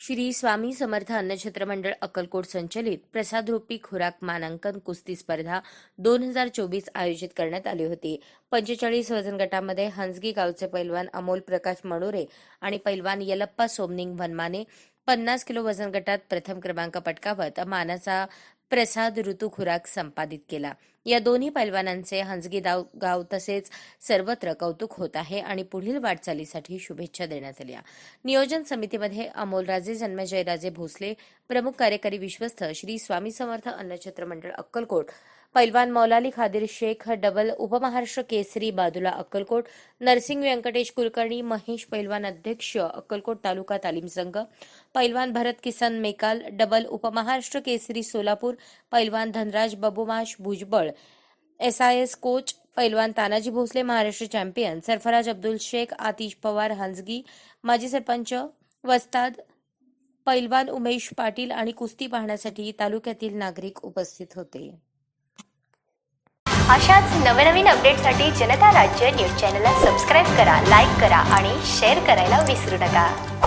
श्री स्वामी समर्थ अन्नछत्र मंडळ अक्कलकोट संचलित प्रसादरूपी खुराक मानांकन कुस्ती स्पर्धा दोन हजार चोवीस आयोजित करण्यात आली होती. पंचेचाळीस वजन गटामध्ये हंसगी गावचे पैलवान अमोल प्रकाश मणुरे आणि पैलवान यलप्पा सोमनिंग वनमाने पन्नास किलो वजन गटात प्रथम क्रमांक पटकावत मानाचा प्रसाद ऋतू खुराक संपादित केला. या दोन्ही पैलवानांचे हंजगी दाव गाव तसेच सर्वत्र कौतुक होत आहे आणि पुढील वाटचालीसाठी शुभेच्छा देण्यात आल्या. नियोजन समितीमध्ये अमोलराजे जन्मजयराजे भोसले प्रमुख कार्यकारी विश्वस्त श्री स्वामी समर्थ अन्नछत्र मंडळ अक्कलकोट पैलवान मौलाली खादिर शेख डबल उपमहाराष्ट्र केसरी बादुला अक्कलकोट नरसिंग व्यंकटेश कुलकर्णी महेश पैलवान अध्यक्ष अक्कलकोट तालुका तालीम संघ पैलवान भरत किसन मेकाल डबल उपमहाराष्ट्र केसरी सोलापूर पैलवान Dhanraj Babumash Bhujbal S I S coach पैलवान तानाजी भोसले महाराष्ट्र चॅम्पियन सरफराज अब्दुल शेख आतिश पवार हंजगी माजी सरपंच वस्ताद पैलवान उमेश पाटील आणि कुस्ती पाहण्यासाठी तालुक्यातील नागरिक उपस्थित होते. अशाच नवनवीन अपडेटसाठी जनता राज्य न्यूज चॅनलला सबस्क्राईब करा लाईक करा आणि शेअर करायला विसरू नका.